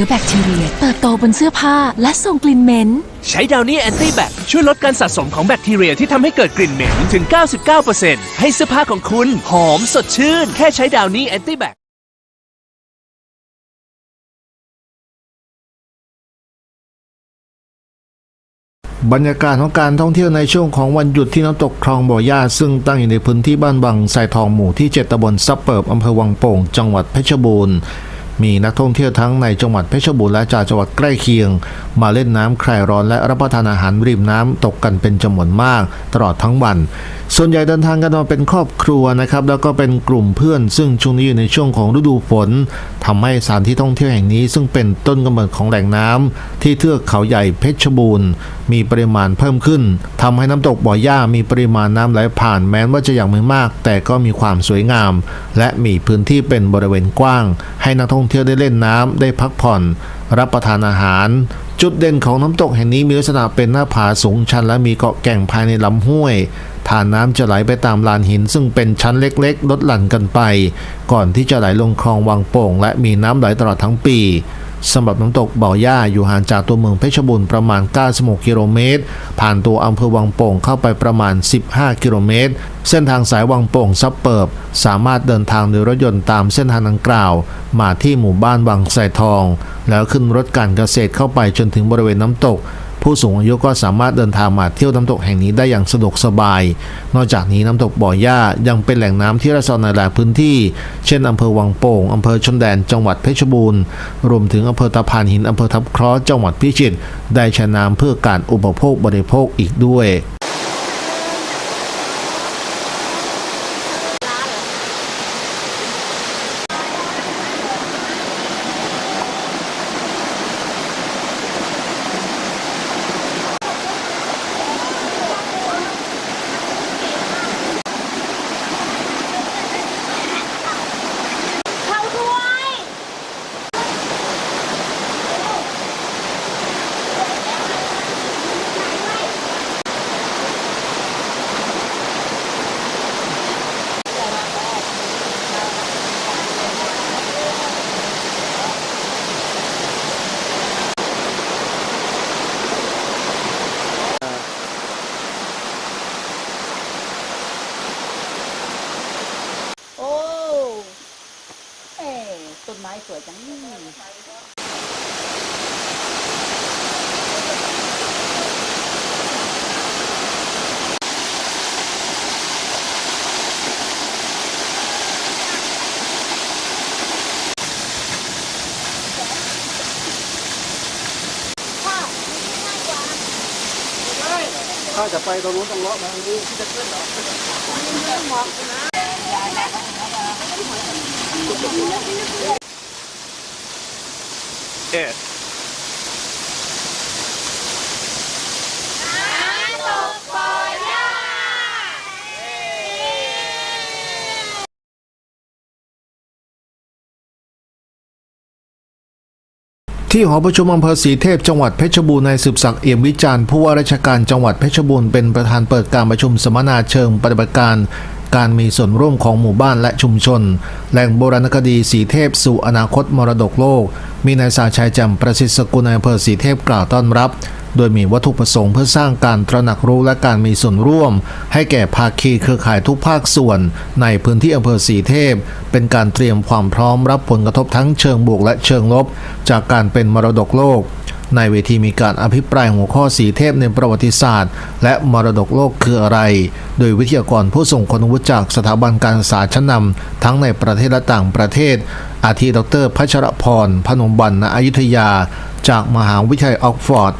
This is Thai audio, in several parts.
ชื้อแบคทีเรีย เติบโตบนเสื้อผ้าและส่งกลิ่นเหม็น ใช้ดาวนี่แอนตี้แบคช่วยลดการสะสมของแบคทีเรียที่ทำให้เกิดกลิ่นเหม็นถึง 99%ให้เสื้อผ้าของคุณหอมสดชื่น แค่ใช้ดาวนี่แอนตี้แบคบรรยากาศของการท่องเที่ยวในช่วงของวันหยุดที่น้ำตกคลองบ่อหญ้าซึ่งตั้งอยู่ในพื้นที่บ้านวังไซทองหมู่ที่ 7ตำบลซับเปิบอำเภอวังโป่ง จังหวัดเพชรบูรณ์ มีนักท่องเที่ยวทั้งในจังหวัดเพชรบูรณ์และจากจังหวัดใกล้เคียง มาเล่นน้ำคลายร้อนและรับประทานอาหารริมน้ำตกกันเป็นจำนวนมาก ตลอดทั้งวัน ส่วนใหญ่เดินทางกันมาเป็นครอบครัวนะครับแล้วก็เป็นกลุ่มเพื่อน ซึ่งช่วงนี้อยู่ในช่วงของฤดูฝนทำให้สถานที่ท่องเที่ยวแห่งนี้ ซึ่งเป็นต้นกำเนิดของแหล่งน้ำที่เทือกเขาใหญ่เพชรบูรณ์ มีปริมาณเพิ่มขึ้นทำให้น้ำตกบ่อหญ้ามีปริมาณน้ำไหลผ่านแม้ว่าจะอยังไม่มาก แต่ก็มีความสวยงาม และมีพื้นที่เป็นบริเวณกว้าง ให้นักท่องเที่ยวได้เล่นน้ำได้พักผ่อน รับประทานอาหารจุดเด่นของน้ำตกแห่งนี้มีลักษณะเป็นหน้าผาสูงชันและมีเกาะแก่งภายในลำห้วย ทานน้ำจะไหลไปตามลานหิน ซึ่งเป็นชั้นเล็กๆ ลดหลั่นกันไป ก่อนที่จะไหลลงคลองวังโป่ง และมีน้ำไหลตลอดทั้งปีสำหรับน้ำตกบ่อหญ้าอยู่ห่างจากตัวเมืองเพชรบูรณ์ประมาณ 96 กิโลเมตร ผ่านตัวอำเภอวังโป่งเข้าไปประมาณ 15 กิโลเมตร เส้นทางสายวังโป่งซับเปิบ สามารถเดินทางโดยรถยนต์ตามเส้นทางดังกล่าว มาที่หมู่บ้านวังไสทอง แล้วขึ้นรถการเกษตรเข้าไปจนถึงบริเวณน้ำตก ผู้สูงอายุก็สามารถเดินทางมาเที่ยวน้ำตกแห่งนี้ได้อย่างสะดวกสบาย นอกจากนี้น้ำตกบ่อหญ้ายังเป็นแหล่งน้ำที่ระสอนในหลายพื้นที่ เช่นอำเภอวังโป่งอำเภอชนแดนจังหวัดเพชรบูรณ์ รวมถึงอำเภอตะพานหินอำเภอทับคล้อจังหวัดพิจิตรได้ใช้น้ำเพื่อการอุปโภคบริโภคอีกด้วย เข้าด้วย โอ้เอ๊ะต้นไม้สวยจัง ถ้าจะไปตรงนู้นต้องเลาะมาทางนี้ที่จะขึ้นเหรอเอ๊ะ ที่หอประชุมอำเภอศรีเทพจังหวัดเพชรบูรณ์นายสืบศักดิ์เอี่ยมวิจารณ์ผู้ว่าราชการจังหวัดเพชรบูรณ์เป็นประธานเปิดการประชุมสัมมนาเชิงปฏิบัติการ การมีส่วนร่วมของหมู่บ้านและชุมชน แหล่งโบราณคดีสีเทพสู่อนาคตมรดกโลก มีนายสาชัยจำประสิทธิ์สกุลนายอำเภอสีเทพกล่าวต้อนรับ โดยมีวัตถุประสงค์เพื่อสร้างการตระหนักรู้และการมีส่วนร่วม ให้แก่ภาคีเครือข่ายทุกภาคส่วน ในพื้นที่อำเภอสีเทพ เป็นการเตรียมความพร้อมรับผลกระทบทั้งเชิงบวกและเชิงลบ จากการเป็นมรดกโลกในเวทีมีการอภิปรายหัวข้อสีเทพในประวัติศาสตร์ และมรดกโลกคืออะไร โดยวิทยากรผู้ส่งคุณวุฒิจากสถาบันการศึกษาชั้นนำทั้งในประเทศและต่างประเทศ อาทิดรพัชรพร พนมบันณอยุธยา จากมหาวิทยาลัยออกฟอร์ด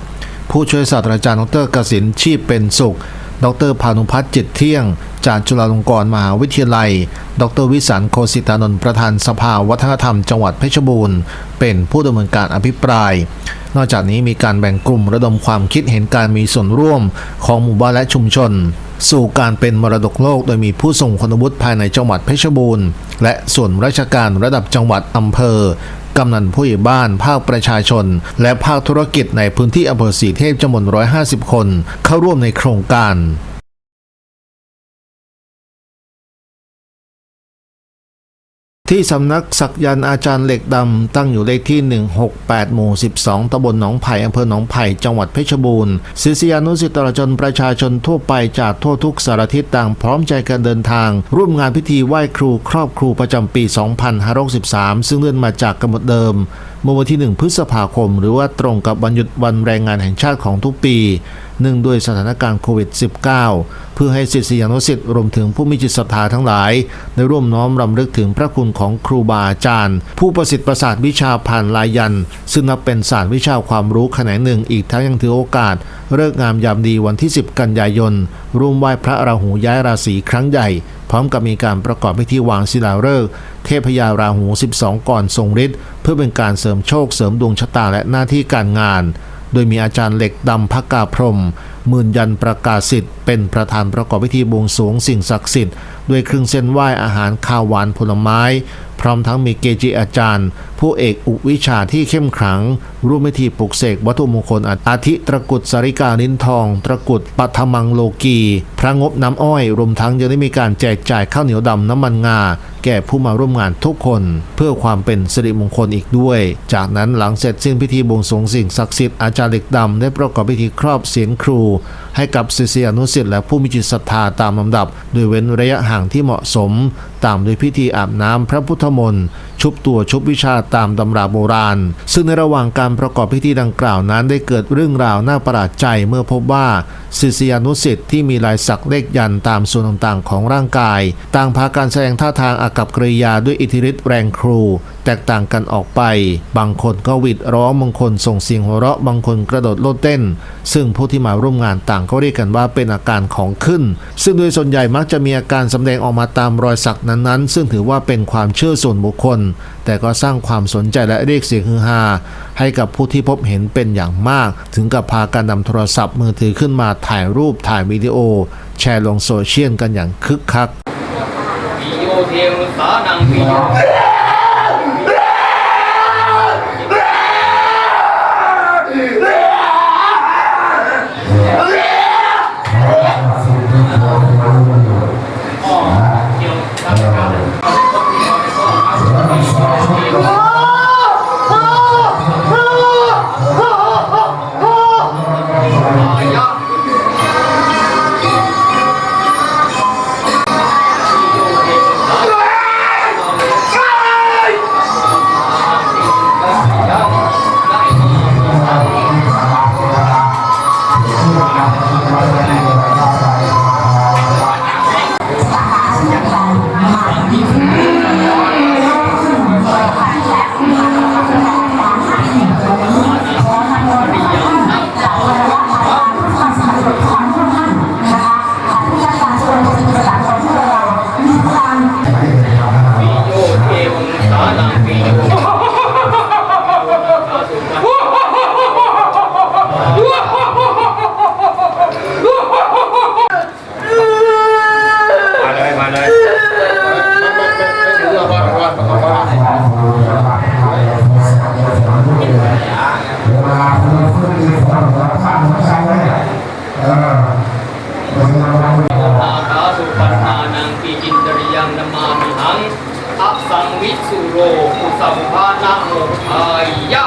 ผู้ช่วยศาสตราจารย์ดรกสินชีพเป็นสุข ดรพานุพัฒน์จิตเที่ยง จากจุฬาลงกรณ์มหาวิทยาลัย ดรวิสันโคสิตานนท์ประธานสภาวัฒนธรรมจังหวัดเพชรบูรณ์ เป็นผู้ดำเนินการอภิปราย นอกจากนี้มีการแบ่งกลุ่มระดมความคิดเห็นการมีส่วนร่วมของหมู่บ้านและชุมชน สู่การเป็นมรดกโลกโดยมีผู้ส่งคุณวุฒิภายในจังหวัดเพชรบูรณ์ และส่วนราชการระดับจังหวัดอำเภอ กำนันผู้ใหญ่บ้าน ภาคประชาชน และภาคธุรกิจในพื้นที่อำเภอสีเทพจำนวน150 คน เข้าร่วมในโครงการ ที่สำนักศักยันต์อาจารย์เหล็กดำตั้งอยู่เลขที่ 168 หมู่ 12 ตำบลหนองไผ่อำเภอหนองไผ่จังหวัดเพชรบูรณ์ศิษยานุศิษย์ตลอดจนประชาชนทั่วไปจากทั่วทุกสารทิศต่างพร้อมใจกันเดินทาง ร่วมงานพิธีไหว้ครูครอบครูประจำปี 2563 ซึ่งเลื่อนมาจากกำหนดเดิมเมื่อวันที่ 1 พฤษภาคม หรือว่าตรงกับวันหยุดวันแรงงานแห่งชาติของทุกปี เนื่องด้วยสถานการณ์โควิด -19 เพื่อให้ศิษยานุศิษย์รวมถึงผู้มีจิตศรัทธาทั้งหลาย ได้ร่วมน้อมรำลึกถึงพระคุณของครูบาอาจารย์ ผู้ประสิทธิ์ประสาทวิชาผ่านลายยัน ซึ่งนับเป็นศาสตร์วิชาความรู้แขนงหนึ่งอีกทั้งยังถือโอกาสเลิกงามยามดีวันที่ 10 กันยายน ร่วมไหว้พระราหูย้ายราศีครั้งใหญ่ พร้อมกับมีการประกอบพิธีวางศิลาฤกษ์เทพยาราหู 12 ก่อนทรงฤทธิ์เพื่อเป็นการเสริมโชคเสริมดวงชะตาและหน้าที่การงาน โดยมีอาจารย์เหล็กดำพักกาพรมมื่นยันประกาศสิทธิ์เป็นประธานประกอบพิธีบวงสรวงสิ่งศักดิ์สิทธิ์ด้วยเครื่องเส้นไหว้อาหารข้าวหวานผลไม้ พร้อมทั้งมีเกจิอาจารย์ ผู้เอกอุวิชาที่เข้มขลังร่วมพิธีปลุกเสกวัตถุมงคลอาทิตระกุดสาริกาลิ้นทอง ตระกุดปัทมังโลกี พระงบน้ำอ้อย รวมทั้งยังได้มีการแจกจ่ายข้าวเหนียวดำน้ำมันงา แก่ผู้มาร่วมงานทุกคน เพื่อความเป็นสิริมงคลอีกด้วย จากนั้นหลังเสร็จสิ้นพิธีบวงสรวงสิ่งศักดิ์สิทธิ์อาจารย์เหล็กดำได้ประกอบพิธีครอบเสียนครูให้กับศิษยานุศิษย์และผู้มีจิตศรัทธาตามลำดับ โดยเว้นระยะห่างที่เหมาะสม ตามด้วยพิธีอาบน้ำพระพุทธมนต์ชุบตัวชุบวิชาตามตำราโบราณ ซึ่งในระหว่างการประกอบพิธีดังกล่าวนั้นได้เกิดเรื่องราวน่าประหลาดใจเมื่อพบว่าศิษยานุศิษย์ที่มีลายสักเลขยันตามส่วนต่างๆ ของร่างกาย ต่างพาการแสดงท่าทางอากับกริยาด้วยอิทธิฤทธิ์แรงครู แตกต่างกันออกไป บางคนก็วิดร้องบางคนส่งเสียงหัวเราะบางคนกระโดดโลดเต้น ซึ่งผู้ที่มาร่วมงานต่างก็เรียกกันว่าเป็นอาการของขึ้น ซึ่งโดยส่วนใหญ่มักจะมีอาการสำแดงออกมาตามรอยสักนั้นๆ ซึ่งถือว่าเป็นความเชื่อส่วนบุคคล แต่ก็สร้างความสนใจและเรียกเสียงฮือฮาให้กับผู้ที่พบเห็นเป็นอย่างมาก ถึงกับพาการนำโทรศัพท์มือถือขึ้นมาถ่ายรูปถ่ายวิดีโอ แชร์ลงโซเชียลกันอย่างคึกคักปิโอัสังวิสุโรกุสัมภานะโมทายะ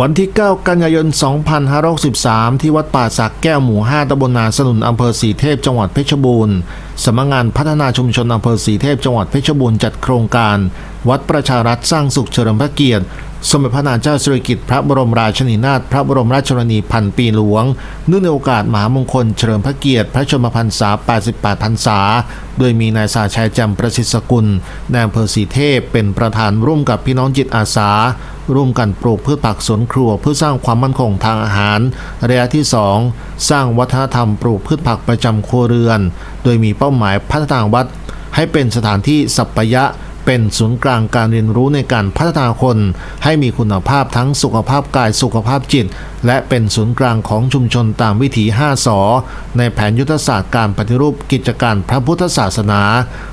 วันที่ 9 กันยายน 2563 ที่วัดป่าสักแก้วหมู่ 5ตำบลนาสนุนอำเภอสีเทพจังหวัดเพชรบูรณ์สำนักงานพัฒนาชุมชนอำเภอสีเทพจังหวัดเพชรบูรณ์จัดโครงการ วัดประชารัฐสร้างสุขเฉลิมพระเกียรติ สมเด็จพระนางเจ้าสิริกิติ์พระบรมราชินีนาถพระบรมราชชนนีพันปีหลวงเนื่องในโอกาสมหามงคลเฉลิมพระเกียรติ พระชนมพรรษา 88 พรรษา โดยมีนายสาชัยจำประสิทธิ์สกุลนายอำเภอสีเทพเป็นประธานร่วมกับพี่น้องจิตอาสา ร่วมกันปลูกพืชผักสวนครัว เพื่อสร้างความมั่นคงทางอาหาร ระยะที่ 2 สร้างวัฒนธรรมปลูกพืชผักประจำครัวเรือน โดยมีเป้าหมายพัฒนาวัด ให้เป็นสถานที่สัปปายะ เป็นศูนย์กลางการเรียนรู้ในการพัฒนาคน ให้มีคุณภาพทั้งสุขภาพกายสุขภาพจิต และเป็นศูนย์กลางของชุมชนตามวิถี5สอในแผนยุทธศาสตร์การปฏิรูปกิจการพระพุทธศาสนา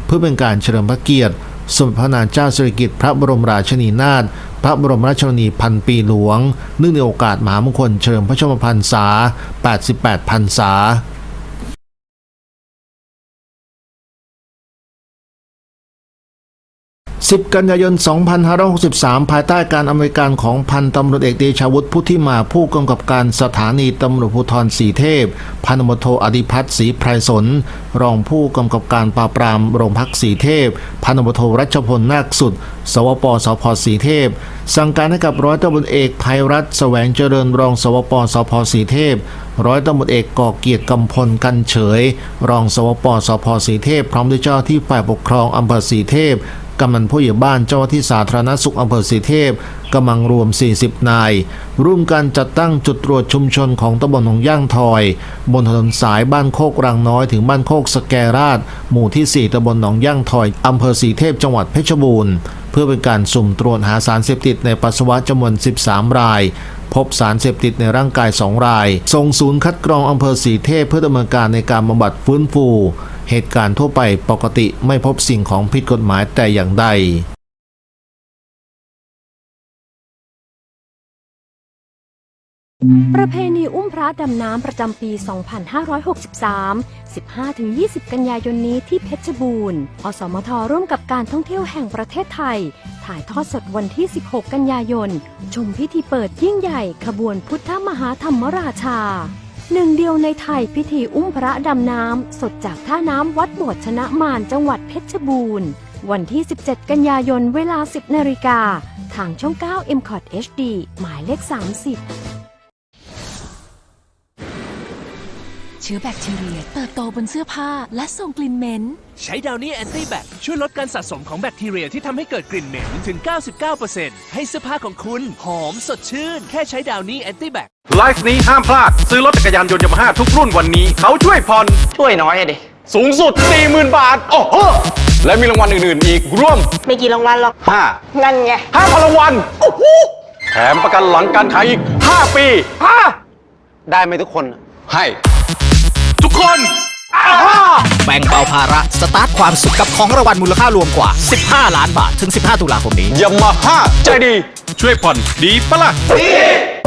เพื่อเป็นการเฉลิมพระเกียรติ สมเด็จพระนางเจ้าสิริกิติ์พระบรมราชินีนาถพระบรมราชชนนีพันปีหลวงเนื่องในโอกาสมหามงคลเฉลิมพระชนมพรรษา 88 พรรษา 10 กันยายน 2563 ภายใต้การอำนวยการของพันตำรวจเอกเดชาวุฒิพุทธิมาผู้กำกับการสถานีตำรวจภูธรสีเทพ พันตำรวจโทอดิพัฒน์ศรีไพรสน รองผู้กำกับการปราบปรามโรงพักสีเทพ พันตำรวจโทรัชพลนาคสุด สวปสพสีเทพ สั่งการให้กับร้อยตำรวจเอกภัยรัฐแสวงเจริญรองสวปสพสีเทพร้อยตำรวจเอกก่อเกียรติกำพลกันเฉย รองสวปสพสีเทพ พร้อมด้วยเจ้าที่ฝ่ายปกครองอำเภอสีเทพ กำนันผู้ใหญ่บ้านเจ้าหน้าที่สาธารณสุขอำเภอสีเทพกำลังรวม 40 นาย ร่วมกันจัดตั้งจุดตรวจชุมชนของตำบลหนองย่างทอย บนถนนสายบ้านโคกรังน้อยถึงบ้านโคกสแกราช หมู่ที่ 4ตำบลหนองย่างทอยอำเภอสีเทพจังหวัดเพชรบูรณ์ เพื่อเป็นการสุ่มตรวจหาสารเสพติดในปัสสาวะจำนวน 13 ราย พบสารเสพติดในร่างกาย 2 ราย ส่งศูนย์คัดกรองอำเภอสีเทพเพื่อดำเนินการในการบำบัดฟื้นฟู เหตุการณ์ทั่วไปปกติไม่พบสิ่งของผิดกฎหมายแต่อย่างใดประเพณีอุ้มพระดำน้ำประจำปี 2563 15-20 กันยายนนี้ที่เพชรบูรณ์ อสมทร่วมกับการท่องเที่ยวแห่งประเทศไทย ถ่ายทอดสดวันที่ 16 กันยายน ชมพิธีเปิดยิ่งใหญ่ขบวนพุทธมหาธรรมราชา หนึ่งเดียวในไทยพิธีอุ้มพระดำน้ำ สดจากท่าน้ำวัดโบสถ์ชนะมานจังหวัดเพชรบูรณ์ วันที่ 17 กันยายนเวลา 10 นาฬิกา ทางช่อง 9 m c o t HD หมายเลข 30 ชื้อแบคทีเรีย เติบโตบนเสื้อผ้าและส่งกลิ่นเหม็น ใช้ดาวนี่แอนตี้แบคช่วยลดการสะสมของแบคทีเรียที่ทำให้เกิดกลิ่นเหม็นถึง 99%ให้เสื้อผ้าของคุณหอมสดชื่น แค่ใช้ดาวนี่แอนตี้แบคไลฟ์นี้ห้ามพลาด ซื้อรถจักรยานยนต์ยามาฮ่าทุกรุ่นวันนี้ เขาช่วยผ่อนช่วยน้อยอะดิ สูงสุด 40,000 บาท โอ้โห และมีรางวัลอื่นๆ อีกรวมไม่กี่รางวัลหรอก5 นั่นไง 5,000รางวัลโอ้โหแถมประกันหลังการขายอีก 5 ปีห้าได้ไหมทุกคน ให้ ทุกคนอ้าฮ่าแบ่งเบาภาระ สตาร์ทความสุขกับของรางวัลมูลค่ารวมกว่า 15 ล้านบาท ถึง 15 ตุลาคมนี้ ยามาฮ่าใจดี ช่วยผ่อนดีปะล่ะดี